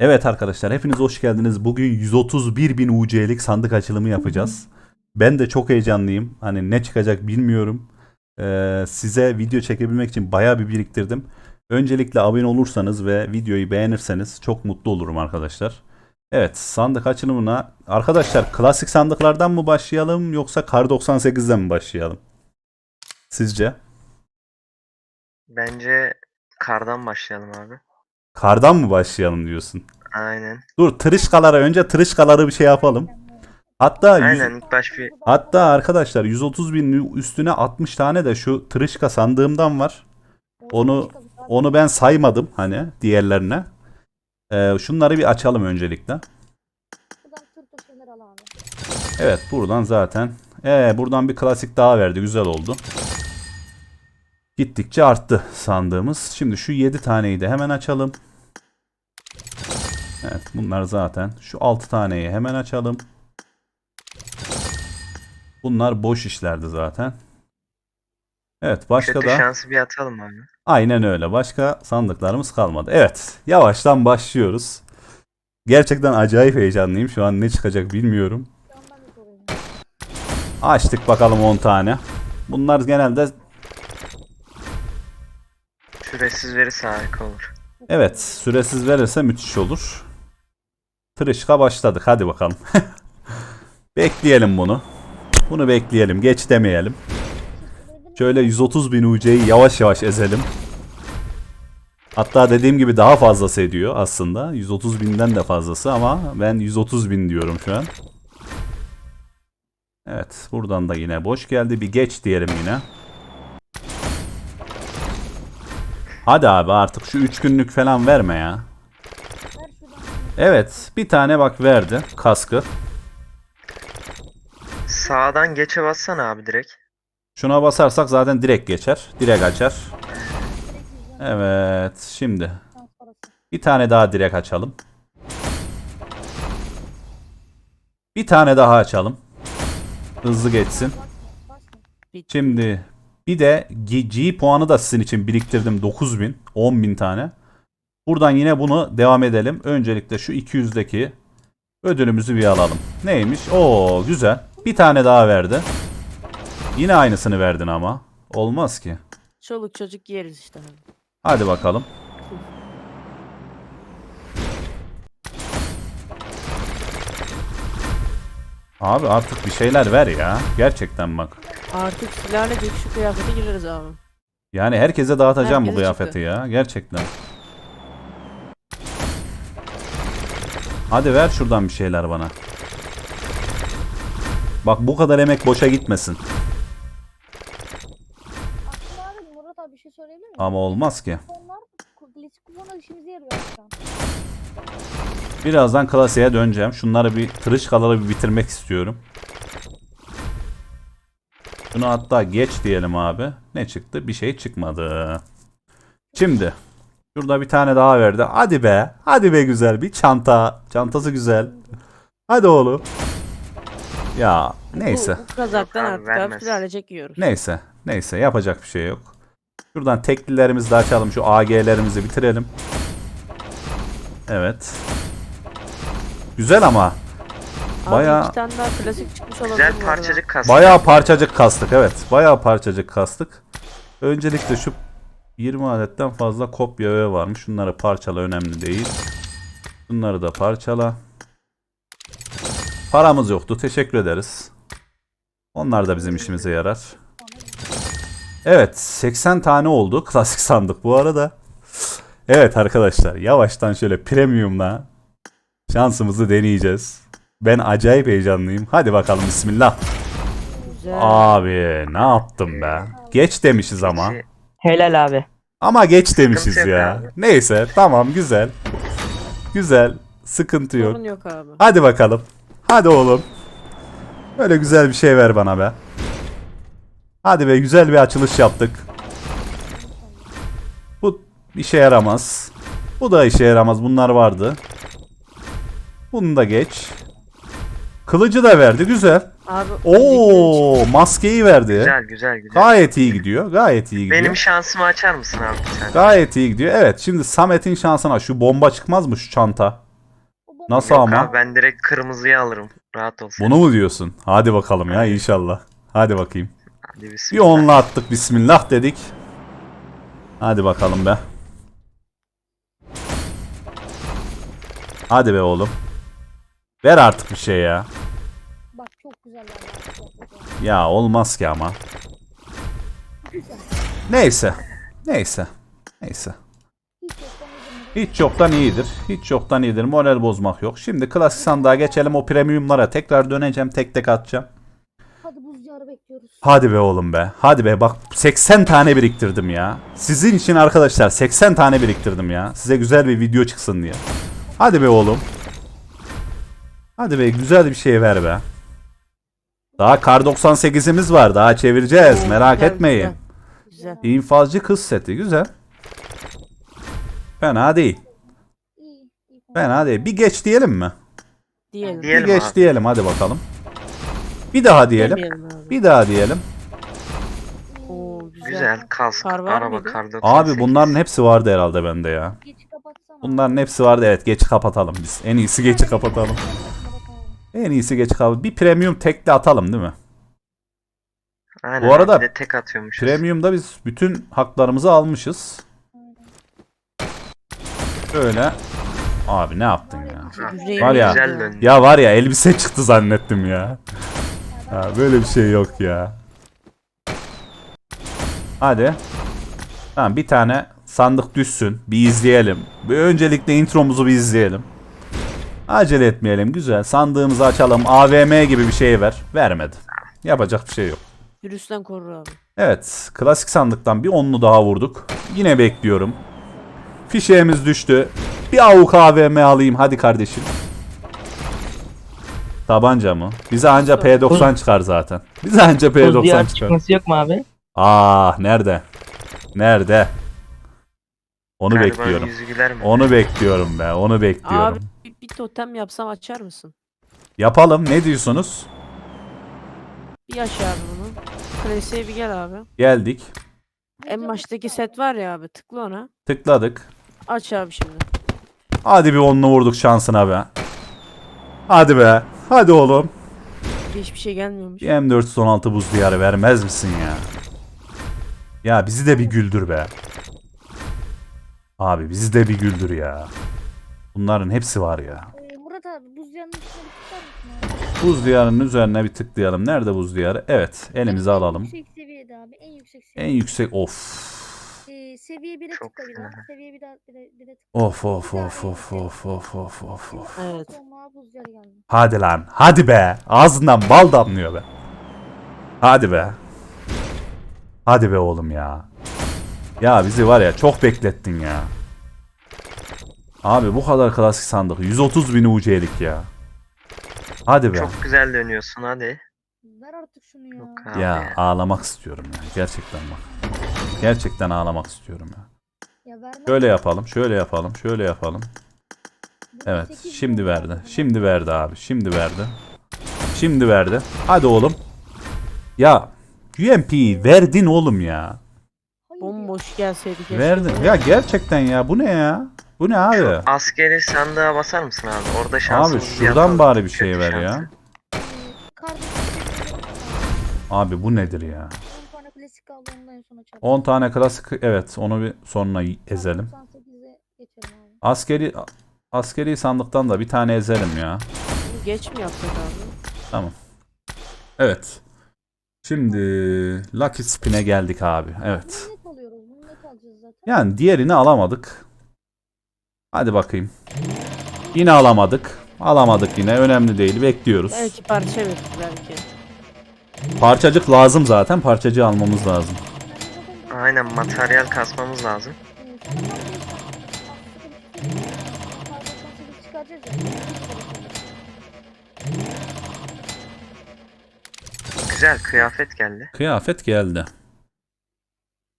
Evet arkadaşlar hepiniz hoş geldiniz. Bugün 131 bin UC'lik sandık açılımı yapacağız. Ben de çok heyecanlıyım. Hani ne çıkacak bilmiyorum. Ee, size video çekebilmek için bayağı bir biriktirdim. Öncelikle abone olursanız ve videoyu beğenirseniz çok mutlu olurum arkadaşlar. Evet sandık açılımına arkadaşlar klasik sandıklardan mı başlayalım yoksa Kar 98'den mi başlayalım? Sizce? Bence kardan başlayalım abi. Kardan mı başlayalım diyorsun? Aynen. Dur tırışkalara önce tırışkaları bir şey yapalım. Hatta yüz- Aynen ilk baş bir Hatta arkadaşlar 130 bin üstüne 60 tane de şu tırışka sandığımdan var. Onu onu ben saymadım hani diğerlerine. Ee, şunları bir açalım öncelikle. Buradan tır taşınır al abi. Evet buradan zaten. Ee, buradan bir klasik daha verdi. Güzel oldu. Gittikçe arttı sandığımız. Şimdi şu 7 taneyi de hemen açalım. Evet bunlar zaten. Şu 6 taneyi hemen açalım. Bunlar boş işlerdi zaten. Evet başka kötü da şansı bir atalım abi. aynen öyle. Başka sandıklarımız kalmadı. Evet yavaştan başlıyoruz. Gerçekten acayip heyecanlıyım. Şu an ne çıkacak bilmiyorum. Açtık bakalım 10 tane. Bunlar genelde Süresiz verirse harika olur. evet süresiz verirse müthiş olur. Tırışka başladık. Hadi bakalım. bekleyelim bunu. Bunu bekleyelim. Geç demeyelim. Şöyle 130 bin UC'yi yavaş yavaş ezelim. Hatta dediğim gibi daha fazlası ediyor aslında. 130 binden de fazlası ama ben 130 bin diyorum şu an. Evet buradan da yine boş geldi. Bir geç diyelim yine. Hadi abi artık şu 3 günlük falan verme ya. Evet bir tane bak verdi kaskı. Sağdan geçe bassana abi direkt. Şuna basarsak zaten direkt geçer. Direkt açar. Evet şimdi bir tane daha direkt açalım. Bir tane daha açalım. Hızlı geçsin. Şimdi bir de G, G puanı da sizin için biriktirdim 9000, 10000 tane. Buradan yine bunu devam edelim. Öncelikle şu 200'deki ödülümüzü bir alalım. Neymiş? Oo güzel. Bir tane daha verdi. Yine aynısını verdin ama. Olmaz ki. Çoluk çocuk yeriz işte. Hadi bakalım. Abi artık bir şeyler ver ya. Gerçekten bak. Artık silahla şu kıyafete gireriz abi. Yani herkese dağıtacağım bu Herkese kıyafeti çıktı. ya. Gerçekten. Hadi ver şuradan bir şeyler bana. Bak bu kadar emek boşa gitmesin. Aslında abi Murat abi bir şey söyleyebilir miyim? Ama olmaz ki. İşimize yarıyor. Birazdan klasiğe döneceğim. Şunları bir tırışkaları bir bitirmek istiyorum. Şunu hatta geç diyelim abi. Ne çıktı? Bir şey çıkmadı. Şimdi. Şurada bir tane daha verdi. Hadi be. Hadi be güzel. Bir çanta. Çantası güzel. Hadi oğlum. Ya neyse. Bu, bu kazaktan artık vermez. silahla çekiyoruz. Neyse. Neyse yapacak bir şey yok. Şuradan teklilerimizi de açalım. Şu AG'lerimizi bitirelim. Evet. Güzel ama. Abi bayağı- iki tane daha klasik çıkmış olabilir Güzel bu arada. parçacık kas. Bayağı parçacık kastık evet. Bayağı parçacık kastık. Öncelikle şu 20 adetten fazla kopya öğe varmış. Şunları parçala önemli değil. Bunları da parçala. Paramız yoktu. Teşekkür ederiz. Onlar da bizim işimize yarar. Evet 80 tane oldu. Klasik sandık bu arada. Evet arkadaşlar yavaştan şöyle premiumla şansımızı deneyeceğiz. Ben acayip heyecanlıyım. Hadi bakalım bismillah. Güzel. Abi ne yaptım be? Geç demişiz ama. Helal abi. Ama geç demişiz yok ya. abi. Neyse tamam güzel. Güzel. Sıkıntı yok. Sorun yok abi. Hadi bakalım. Hadi oğlum. Böyle güzel bir şey ver bana be. Hadi be güzel bir açılış yaptık. Bu işe yaramaz. Bu da işe yaramaz. Bunlar vardı. Bunu da geç. Kılıcı da verdi. Güzel. Abi Oo, maskeyi verdi. Güzel güzel güzel. Gayet iyi gidiyor. Gayet iyi gidiyor. Benim şansımı açar mısın abi sen? Gayet iyi gidiyor. Evet şimdi Samet'in şansına şu bomba çıkmaz mı şu çanta? Nasıl Yok ama? abi ben direkt kırmızıyı alırım. Rahat ol. sen. Bunu mu diyorsun? Hadi bakalım ya inşallah. Hadi bakayım. Hadi Bir bismillah. onla attık bismillah dedik. Hadi bakalım be. Hadi be oğlum. Ver artık bir şey ya. Bak çok güzel. Ya olmaz ki ama. Neyse. Neyse. Neyse. Hiç yoktan iyidir. Hiç yoktan iyidir. Moral bozmak yok. Şimdi klasik sandığa geçelim. O premiumlara tekrar döneceğim. Tek tek atacağım. Hadi buz diyarı bekliyoruz. Hadi be oğlum be. Hadi be bak 80 tane biriktirdim ya. Sizin için arkadaşlar 80 tane biriktirdim ya. Size güzel bir video çıksın diye. Hadi be oğlum. Hadi be güzel bir şey ver be. Daha kar 98'imiz var. Daha çevireceğiz. Merak Güzel, etmeyin. Güzel. İnfazcı kız seti güzel. Fena değil. Fena değil. Bir geç diyelim mi? Diyelim. Diyelim bir geç abi. diyelim hadi bakalım. Bir daha diyelim. Bir daha diyelim. Oo güzel. Güzel kask, Kar var araba, mıydı? kar 98. Abi bunların hepsi vardı herhalde bende ya. Geç kapatsana. Bunların hepsi vardı. Evet geç kapatalım biz. En iyisi geçi kapatalım. En iyisi geç kapatalım. Bir premium tekli atalım değil mi? Aynen Bu arada bir de tek atıyormuşuz. Premium'da biz bütün haklarımızı almışız. Şöyle. Abi ne yaptın ya? Var ya. Güzel döndü. Ya var ya elbise çıktı zannettim ya. Ha, böyle bir şey yok ya. Hadi. Tamam bir tane sandık düşsün. Bir izleyelim. Bir öncelikle intromuzu bir izleyelim. Acele etmeyelim. Güzel. Sandığımızı açalım. AVM gibi bir şey ver. Vermedi. Yapacak bir şey yok. Virüsten korur abi. Evet. Klasik sandıktan bir onlu daha vurduk. Yine bekliyorum. Fişeğimiz düştü. Bir avuk AVM alayım. Hadi kardeşim. Tabanca mı? Bize anca P90 çıkar zaten. Bize anca Buz P90 diyar çıkar. çıkması yok mu abi? Ah nerede? Nerede? Onu Galiba bekliyorum. yüzü güler mi? Onu bekliyorum be. Onu bekliyorum. Abi bir, totem yapsam açar mısın? Yapalım. Ne diyorsunuz? Bir aç abi bunu. Klasiğe bir gel abi. Geldik. En baştaki set var ya abi tıkla ona. Tıkladık. Aç abi şimdi. Hadi bir onlu vurduk şansına be. Hadi be. Hadi oğlum. Hiçbir şey gelmiyormuş. Bir M416 buz diyarı vermez misin ya? Ya bizi de bir güldür be. Abi bizi de bir güldür ya. Bunların hepsi var ya. Ee, Murat abi buz diyarının üstüne bir tutar mısın abi? Buz diyarının üzerine bir tıklayalım. Nerede buz diyarı? Evet. Elimize En alalım. yüksek seviyede abi. En yüksek En yüksek of. Ee, seviye 1'e Çok tıkla bir daha. Seviye bir daha bir de, bir de tıkla. Of of of of of of of of of. Evet. Sonra buz diyarı geldi. Hadi lan. Hadi be. Ağzından bal damlıyor be. Hadi be. Hadi be oğlum ya. Ya bizi var ya çok beklettin ya. Abi bu kadar klasik sandık. 130 bin UC'lik ya. Hadi be. Çok güzel dönüyorsun hadi. Ver artık şunu ya. Yok abi. Ya ağlamak istiyorum ya. Gerçekten bak. Gerçekten ağlamak istiyorum ya. Ya. Şöyle yapalım, şöyle yapalım, şöyle yapalım. Evet, şimdi verdi. Şimdi verdi abi. Şimdi verdi. Şimdi verdi. Hadi oğlum. Ya UMP verdin oğlum ya. Bomboş gelseydi keşke. Verdin. Ya gerçekten ya bu ne ya? Bu ne abi? Askeri sandığa basar mısın abi? Orada şansımız Abi şuradan bari bir şey ver ya. Abi bu nedir ya? 10 tane klasik kaldı ondan en sona çarptım. 10 tane klasik evet onu bir sonra ezelim. 98'e geçelim abi. Askeri askeri sandıktan da bir tane ezelim ya. Bunu geç mi yapsak abi? Evet. Şimdi Lucky Spin'e geldik abi. Evet. Alıyoruz. Alacağız zaten. Yani diğerini alamadık. Hadi bakayım. Yine alamadık. Alamadık yine. Önemli değil. Bekliyoruz. Belki parça verir belki. Parçacık lazım zaten. Parçacığı almamız lazım. Aynen materyal kasmamız lazım. Sana tam bir Kar 98 çıkaracağız ya. Güzel kıyafet geldi. Kıyafet geldi.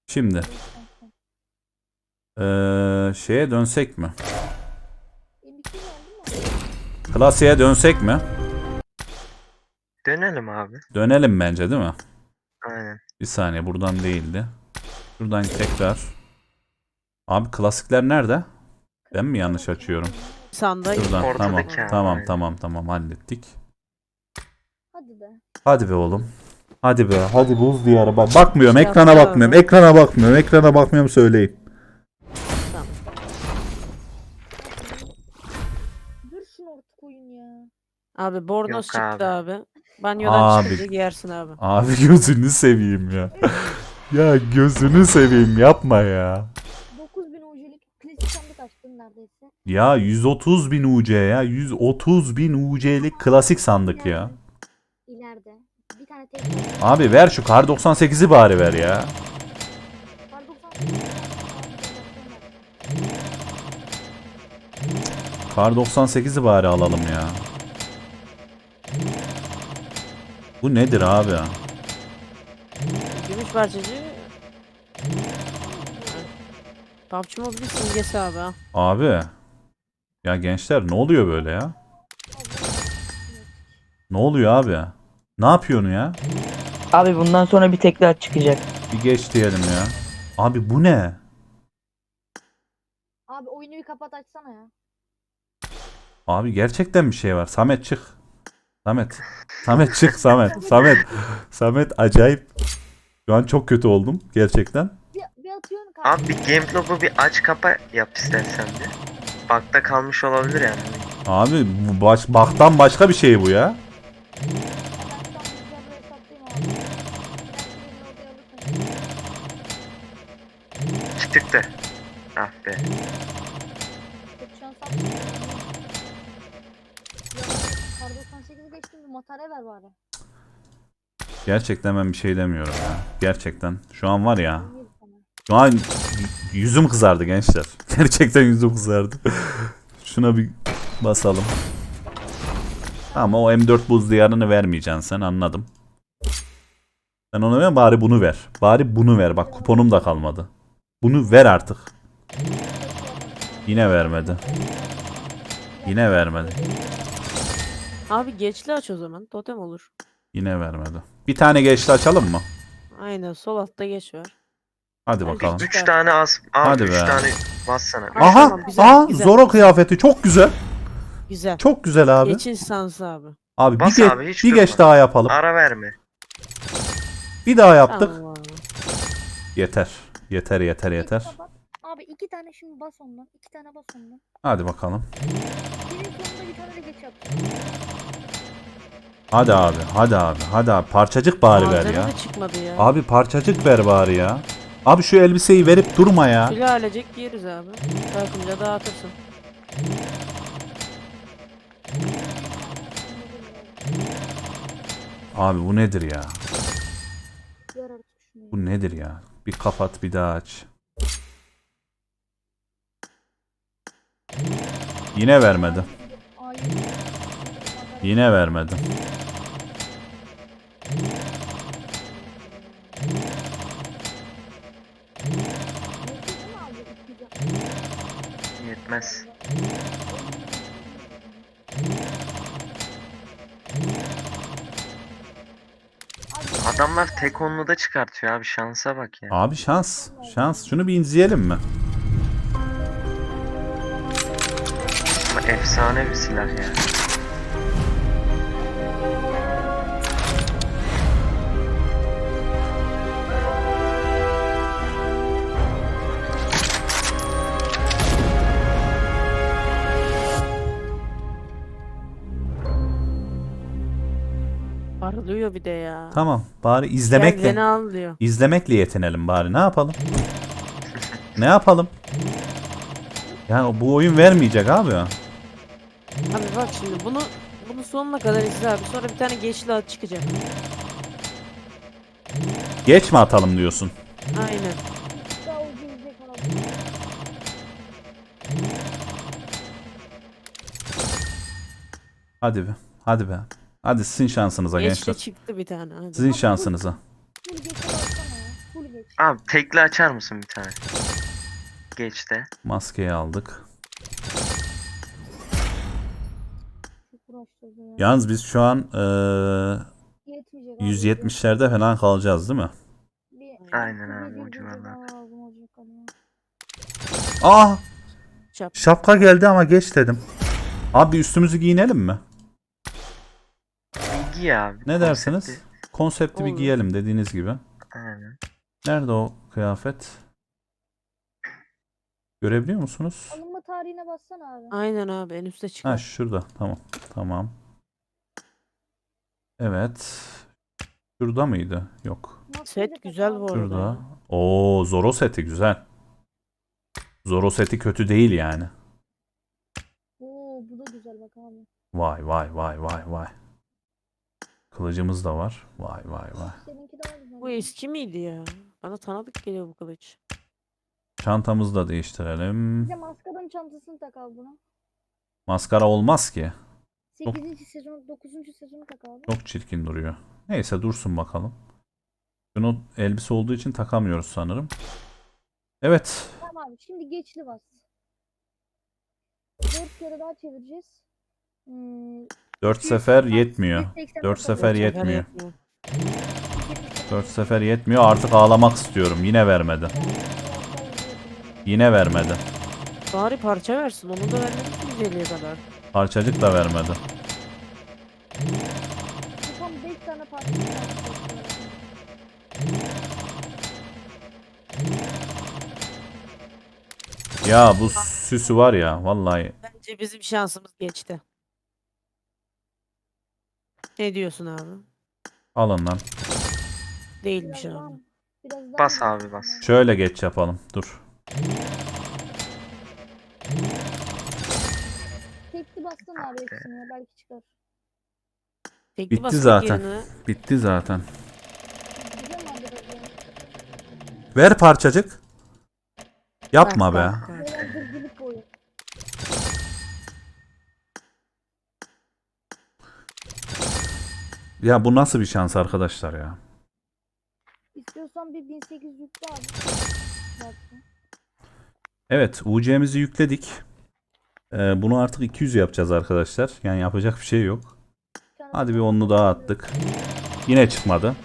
Şimdi eee, şeye dönsek mi? M2 geldi mi? Klasiğe dönsek mi? Dönelim abi. Dönelim bence değil mi? Aynen. Bir saniye buradan değildi. Şuradan tekrar. Abi klasikler nerede? Ben mi yanlış açıyorum? Sandığa Şuradan tamam Ortadaki abi, tamam tamam tamam hallettik. Hadi be. Hadi be oğlum. Hadi be. Hadi buz diyarı. Bak bakmıyorum. Ekrana bakmıyorum. Ekrana bakmıyorum. Ekrana bakmıyorum söyleyin. Abi bornoz Yok çıktı abi. Banyodan Abi. çıkınca giyersin abi. Abi gözünü seveyim ya. ya gözünü seveyim yapma ya. 9000 UC'lik klasik sandık açtım neredeyse. Ya 130 bin UC ya. 130 bin UC'lik klasik sandık ya. İleride. Bir tane tek Abi ver şu kar 98'i bari ver ya. var 98. Kar 98'i bari alalım ya. Bu nedir abi? Gümüş parçacı. PUBG Mobile simgesi abi ha. Abi. Ya gençler ne oluyor böyle ya? Ne oluyor abi? Ne yapıyorsun ya? Abi bundan sonra bir tekrar çıkacak. Bir geç diyelim ya. Abi bu ne? Abi oyunu bir kapat açsana ya. Abi gerçekten bir şey var. Samet çık. Samet. Samet çık Samet. Samet. Samet acayip. Şu an çok kötü oldum gerçekten. Bir, bir kanka. Abi bir aç kapa yap istersen bir. Bug'da kalmış olabilir yani. Abi bu baş, baktan başka bir şey bu ya. Ben şu an bilgisayarda 98'i geçtim bir matara ver bari. Gerçekten ben bir şey demiyorum ya. Gerçekten. Şu an var ya. Şu an yüzüm kızardı gençler. Gerçekten yüzüm kızardı. Şuna bir basalım. Ama o M4 buz diyarını vermeyeceksin sen anladım. Sen onu ver bari bunu ver. Bari bunu ver. Bak kuponum da kalmadı. Bunu ver artık. Yine vermedi. Yine vermedi. Abi geçli aç o zaman. Totem olur. Yine vermedi. Bir tane geçti açalım mı? Aynen sol altta geç var. Hadi Hadi. bakalım. 3 tane az. Abi Hadi 3 be. tane bassana. Aha! tamam, güzel, Aha! güzel. Zoro kıyafeti çok güzel. Güzel. Çok güzel abi. Geçin sansı abi. Abi bir, Bas ge- abi, hiç bir geç daha yapalım. Ara verme. Bir daha yaptık. Tamam abi. Yeter. Yeter yeter yeter. Kapat. Abi iki tane şimdi bas ondan. iki tane bas ondan. Hadi bakalım. Birin sonunda bir tane de geç yap. Hadi abi. Hadi abi. Hadi abi. Parçacık bari ver Malzeme ya. de çıkmadı ya. Abi parçacık ver bari ya. Abi şu elbiseyi verip durma ya. Kilo ailecek giyeriz abi. Takımca dağıtırsın. Abi bu nedir ya? Şunu. Bu nedir ya? Bir kapat bir daha aç. Yine vermedi. Yine vermedi. Yetmez. Adamlar tek onlu da çıkartıyor abi şansa bak ya. Abi şans. Şans. Şunu bir izleyelim mi? Efsane bir silah ya. Parlıyor bir de ya. Tamam. Bari izlemekle beni al diyor. izlemekle yetinelim bari. Ne yapalım? Ne yapalım? Yani bu oyun vermeyecek abi. Abi bak şimdi bunu bunu sonuna kadar izle abi. Sonra bir tane geçli at çıkacak. Geç mi atalım diyorsun? Aynen. Hadi be. Hadi be. Hadi sizin şansınıza Geçli gençler. çıktı bir tane. Hadi. Sizin şansınıza. Full geçe baksana ya. Full geç. Abi tekli açar mısın bir tane? Geç de. Maskeyi aldık. Yalnız biz şu an eee, Yetmeyecek abi. 170'lerde falan kalacağız değil mi? Bir- Aynen abi, o bir civarlar. daha lazım olacak hani ya. Aa! Şap. Şapka geldi ama geç dedim. Abi üstümüzü giyinelim mi? Bilgi abi. Ne dersiniz? konsepti. Konseptli bir Olur. giyelim dediğiniz gibi. Aynen. Nerede o kıyafet? Görebiliyor musunuz? Alınma tarihine bassana abi. Aynen abi en üstte Ha çıkar. şurada. Tamam. Tamam. Evet. Şurada mıydı? Yok. Set güzel bu arada. Şurada. Oo, Zoro seti güzel. Zoro seti kötü değil yani. Oo bu da güzel bak abi. Vay vay vay vay vay. Kılıcımız da var. Vay vay vay. Seninki daha güzel. Bu eski miydi ya? Bana tanıdık geliyor bu kılıç. Çantamızı da değiştirelim. Bir de maskaranın çantasını tak abi buna. Maskara olmaz ki. 8. sezon 9. sezonu tak abi. Çok çirkin duruyor. Neyse dursun bakalım. Bunu elbise olduğu için takamıyoruz sanırım. Evet. Tamam abi şimdi geçli bas. 4 kere daha çevireceğiz. Hmm, 4 sefer yetmiyor. 180 Dört tak sefer abi. yet- yetmiyor. 4 sefer yetmiyor. Artık ağlamak istiyorum. Yine vermedi. Yine vermedi. Bari parça versin. Onu da vermedi ki 150'ye kadar. Parçacık da vermedi. Tam 5 tane parça. Ya bu süsü var ya vallahi Bence bizim şansımız geçti. Ne diyorsun abi? alın lan. Değilmiş abi. biraz daha Bas abi, bas. Şöyle geç yapalım. Dur. Bassana abi hepsini ya belki çıkar. Tekli Bitti basmak zaten. yerine Bitti zaten. Abi ya? Ver parçacık. Yapma be. Bak, bak, bak. Böyle gırgırlık boyu. Ya bu nasıl bir şans arkadaşlar ya? İstiyorsan bir 1800 yükle abi. Evet UC'mizi yükledik. Ee, bunu artık 200 yapacağız arkadaşlar. Yani yapacak bir şey yok. Hadi bir onlu daha attık. Yine çıkmadı.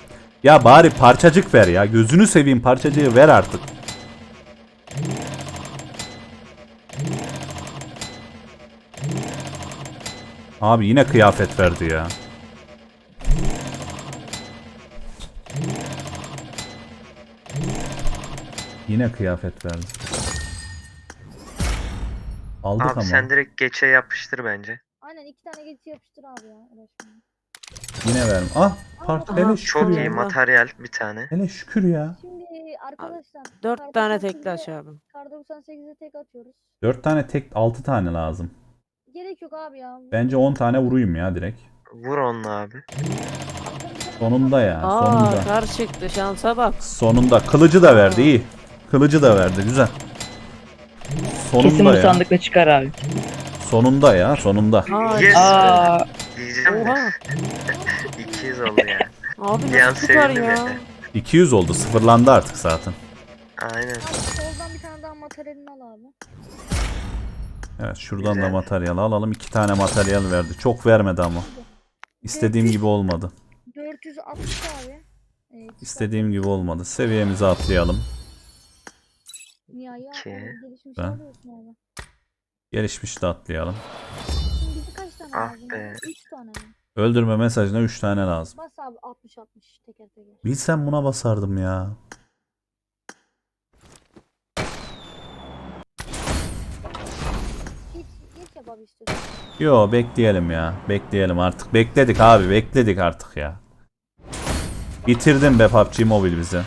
Ya bari parçacık ver ya. Gözünü seveyim parçacığı ver artık. Abi yine kıyafet verdi ya. Yine kıyafet verdi. Aldık Abi ama. sen direkt geçe yapıştır bence. Aynen iki tane geçi yapıştır abi ya. uğraşma. Yine verdim. Ah, part Aha, hele Çok iyi ya. materyal bir tane. Hele şükür ya. Şimdi arkadaşlar. Dört tane 98'e tekli aç abi. Kar 98'e tek atıyoruz. 4 tane tek 6 tane lazım. Gerek yok abi ya. Bence 10 tane vurayım ya direkt. Vur onunla abi. Sonunda ya. Aa Sonunda. kar çıktı şansa bak. Sonunda. Kılıcı da verdi iyi. Kılıcı da verdi güzel. Kesin Sonunda bu ya. sandıkla çıkar abi. Sonunda ya. Sonunda. Aa, Yes. Aa, Diyeceğim de Oha. 200 oldu ya. Abi Bir an nasıl çıkar sevindim ya? ya. 200 oldu. Sıfırlandı artık zaten. Aynen. Abi soldan bir tane daha materyalini al abi. Evet şuradan da Güzel. materyal alalım. 2 tane materyal verdi. Çok vermedi ama. İstediğim gibi olmadı. 460 abi. Evet, İstediğim gibi olmadı. Seviyemizi atlayalım. İki. abi, gelişmiş Ben-. Gelişmiş de atlayalım. Bizi kaç tane Ah lazım? be. 3 tane. mi? Öldürme mesajına 3 tane lazım. Bas abi 60 60 teker teker. Bilsem buna basardım ya. Yo bekleyelim ya. Bekleyelim artık. Bekledik abi. Bekledik artık ya. Bitirdin be PUBG Mobile bizi.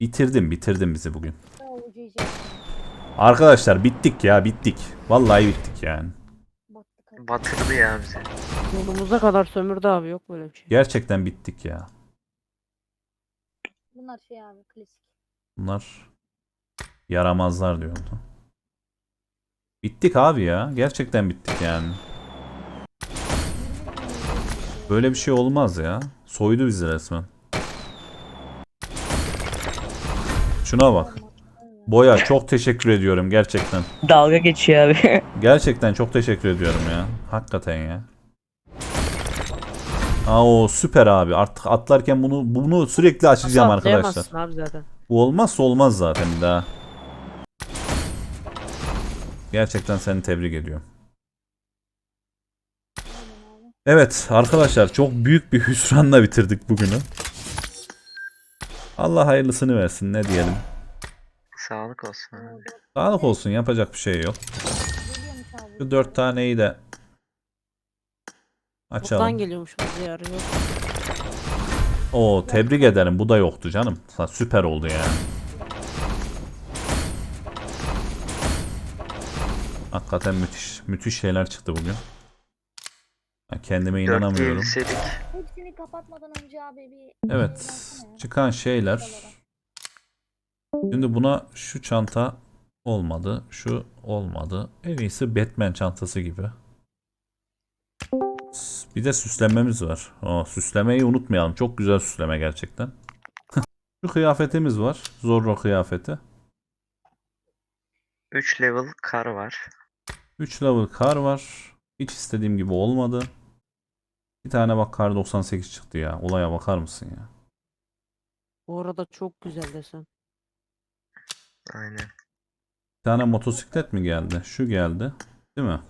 Bitirdim bitirdim bizi bugün. Arkadaşlar bittik ya bittik. Vallahi bittik yani. Battık abi. Batırdı ya bizi. Yolumuza kadar sömürdü abi yok böyle bir şey. Gerçekten bittik ya. Bunlar şey abi klasik. Bunlar yaramazlar diyordu. Bittik abi ya. Gerçekten bittik yani. Böyle bir şey olmaz ya. Soydu bizi resmen. Şuna bak. Boya çok teşekkür ediyorum gerçekten. dalga geçiyor abi. Gerçekten çok teşekkür ediyorum ya. Hakikaten ya. Aa o süper abi. Artık atlarken bunu bunu sürekli açacağım Nasıl arkadaşlar. abi zaten. Bu olmazsa olmaz zaten bir daha. Gerçekten seni tebrik ediyorum. Evet arkadaşlar çok büyük bir hüsranla bitirdik bugünü. Allah hayırlısını versin ne diyelim. Sağlık olsun abi. Sağlık olsun yapacak bir şey yok. Şu dört taneyi de açalım. geliyormuş bu diyar yok. Oo tebrik ederim bu da yoktu canım. Sa- Süper oldu yani. Hakikaten müthiş müthiş şeyler çıktı bugün. Ben kendime inanamıyorum. Hepsini kapatmadan önce abi bir Evet ya. çıkan şeyler. Şimdi buna şu çanta olmadı. Şu olmadı. En iyisi Batman çantası gibi. Bir de süslememiz var. O süslemeyi unutmayalım. Çok güzel süsleme gerçekten. şu kıyafetimiz var. Zorro kıyafeti. 3 level kar var. 3 level kar var. Hiç istediğim gibi olmadı. Bir tane bak kar 98 çıktı ya. Olaya bakar mısın ya? Bu arada çok güzel desen. Aynen. Bir tane motosiklet mi geldi? Şu geldi. Değil mi?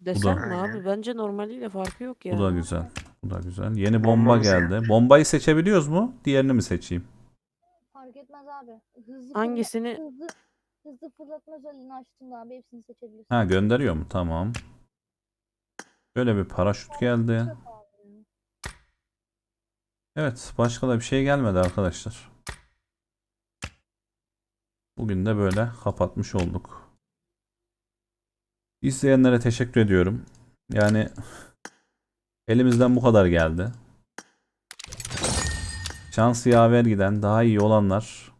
Desen mi abi? Bence normaliyle farkı yok ya. Bu da güzel. Bu da güzel. Yeni bomba Bombamız geldi. Bombayı seçebiliyoruz mu? Diğerini mi seçeyim? Fark etmez abi. Hızlı Hangisini- fırla- hızlı hızlı fırlatma özelliğini açtığında abi hepsini seçebilirsin. Ha gönderiyor mu? Tamam. Böyle bir paraşüt geldi. Abi. Evet, başka da bir şey gelmedi arkadaşlar. Bugün de böyle kapatmış olduk. İzleyenlere teşekkür ediyorum. Yani elimizden bu kadar geldi. Şans yaver giden, daha iyi olanlar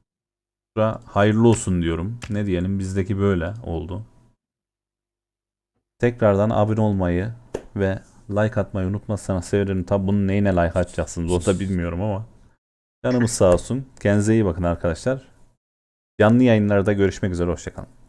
hayırlı olsun diyorum. Ne diyelim bizdeki böyle oldu. Tekrardan abone olmayı ve like atmayı unutmazsanız sevinirim. Tabi bunun neyine like atacaksınız o da bilmiyorum ama. Canımız sağ olsun. Kendinize iyi bakın arkadaşlar. Canlı yayınlarda görüşmek üzere. Hoşçakalın.